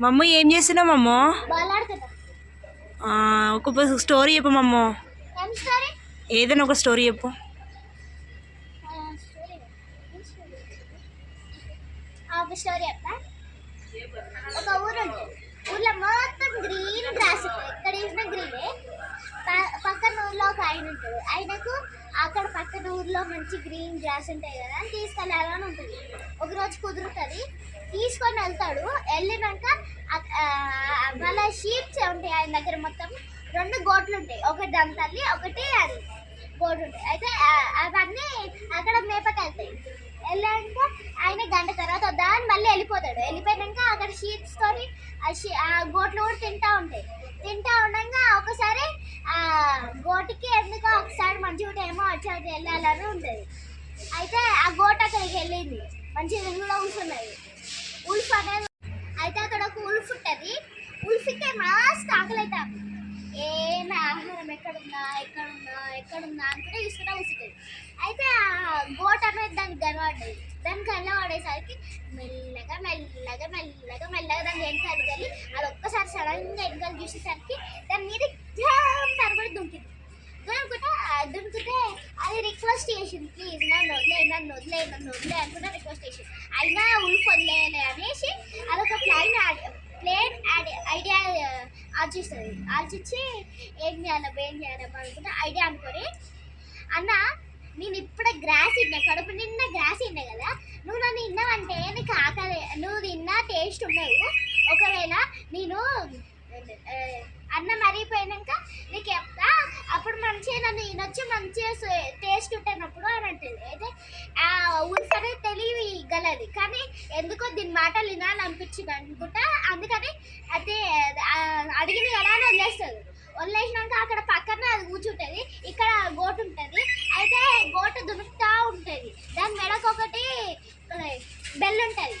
మమ్మ ఏం చేస్తున్నావు మమ్మ? ఒక స్టోరీ చెప్పు మమ్మ. ఏదైనా ఒక స్టోరీ చెప్పు. స్టోరీ ఒక స్టోరీ చెప్తా ఒక ఊరు ఊర్లో మొత్తం గ్రీన్ గ్రాస్ ఎక్కడ గ్రీనే పక్కన ఊర్లో ఒక ఆయన ఉంటాడు. ఆయనకు అక్కడ పక్కన ఊర్లో మంచి గ్రీన్ గ్రాస్ ఉంటాయి కదా తీసుకెళ్ళాలని ఉంటుంది. ఒక రోజు కుదురుతుంది. తీసుకొని వెళ్తాడు. వెళ్ళినాక అక్- ఆ, వాళ్ళ షీప్స్ ఉంటాయి ఆయన దగ్గర మొత్తం. రెండు గోట్లు ఉంటాయి. ఒకటి దాని తల్లి ఒకటి అది. గోట్లు ఉంటాయి. అయితే అవన్నీ అక్కడ మేపకి వెళ్తాయి వెళ్ళాక ఆయన గంట తర్వాత దాన్ని మళ్ళీ వెళ్ళిపోతాడు. వెళ్ళిపోయాక అక్కడ షీప్స్ తోని ఆ షీ ఆ గోట్లు కూడా తింటా ఉంటాయి. తింటా ఉండగా ఒకసారి ఆ గోటికి ఎందుకో ఒకసారి మంచిగా ఏమో అటు అటు వెళ్ళాలని ఉంటుంది అయితే ఆ గోట అక్కడికి వెళ్ళింది. మంచి రింగులో కూర్చున్నది. ఉల్ఫ్ అనేది అయితే అక్కడ ఒక ఉల్ఫ్ ఉంటుంది ఉల్ఫ్కి మస్తు ఆకలి ఏమైనా ఏం ఆహారం? ఎక్కడుందా? ఎక్కడుందా? ఎక్కడుందా? అనుకుంటే తీసుకుంటా కూర్చుంటుంది అయితే ఆ గోట్ అనేది దానికి కనబడ్డది దానికి కనబడేసరికి మెల్లగా మెల్లగా మెల్లగా మెల్లగా దాని వెనకాలి వెళ్ళి అది ఒక్కసారి సడన్గా వెనకాల చూసేసరికి దాని మీద తరబడి దుంకింది. దుంకుంటే దుంకితే అది రిక్వెస్ట్ చేసింది. ప్లీజ్ నన్ను వదిలే నన్ను వదిలే నన్ను వదిలే అనుకుంటే రిక్వెస్ట్ చేసింది. అయినా ఉల్ఫ్ వదిలేయలే అనేసి అదొక ప్లాన్ ప్లేన్ ఆలోచిస్తుంది. ఆలోచించి ఏం చేయాలబ్బా ఏం చేయాలబ్బా అనుకుంటే ఐడియా అనుకొని అన్న నేను ఇప్పుడే గ్రాస్ తిన్నా కడుపు నిన్న గ్రాస్ తిన్నా కదా. నువ్వు నన్ను తిన్నావంటే నీకు ఆకలి నువ్వు తిన్నా టేస్ట్ ఉండవు ఒకవేళ నేను అన్నం మరిగిపోయినాక నీకు చెప్తా అప్పుడు మంచిగా నన్ను తినొచ్చు మంచిగా టేస్ట్ ఉంటున్నప్పుడు అని అంటుంది. అయితే ఆ ఉల్ఫ్ తెలివి గలది కానీ ఎందుకో దీని మాటలు వినాలని అనిపించింది అనుకుంటా. అందుకని అయితే అడిగింది కదా అని వదిలేస్తుంది వదిలేసినాక అక్కడ పక్కన అది కూర్చుంటుంది ఇక్కడ గోటు ఉంటుంది అయితే గోటు దునుకుతా ఉంటుంది. దాని మెడకు ఒకటి బెల్ ఉంటుంది.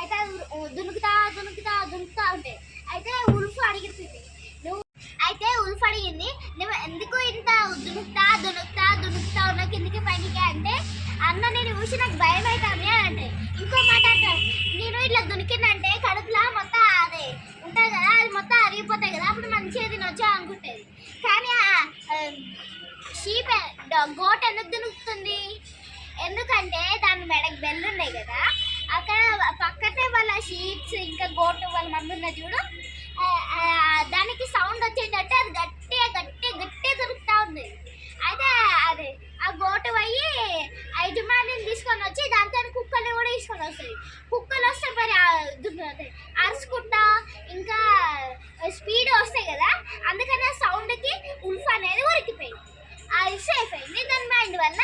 అయితే దునుకుతా దునుకుతా దునుకుతా ఉంటుంది. అయితే ఉల్ఫ్ అడిగింది నువ్వు అయితే ఉల్ఫ్ అడిగింది నువ్వు ఎందుకు ఇంత దునుకుతా దునుకుతా దునుకుతా ఉన్న కిందికి పైకి? అంటే అన్న నేను చూసి నాకు భయం అవుతుంది అని అంటే ఇంకో మాట అంటారు నేను ఇట్లా దునికిందంటే కడుపులో మొత్తం అదే ఉంటుంది కదా అది కదా అప్పుడు మంచిగా తినొచ్చు అనుకుంటుంది. కానీ షీప్ గోట్ ఎందుకు దునుకుతుంది ఎందుకంటే దాని మెడకు బెల్లు ఉన్నాయి కదా అక్కడ పక్కనే వాళ్ళ షీప్స్ ఇంకా గోటు వాళ్ళ మమ్మీ ఉన్న చూడు. దానికి సౌండ్ వచ్చేటట్టు అది గట్టిగా గట్టి గట్టిగా దొరుకుతూ ఉంది. అయితే అది ఆ గోట పోయి యజమానిని తీసుకొని వచ్చి దాంతో కుక్కలు కూడా తీసుకొని వస్తుంది. కుక్కలు వస్తే మరి అరుచుకుంటా ఇంకా స్పీడ్ వస్తాయి కదా అందుకని ఆ సౌండ్కి ఉల్ఫ్ అనేది ఉరికిపోయింది. అది సేఫ్ అయింది దాని మైండ్ వల్ల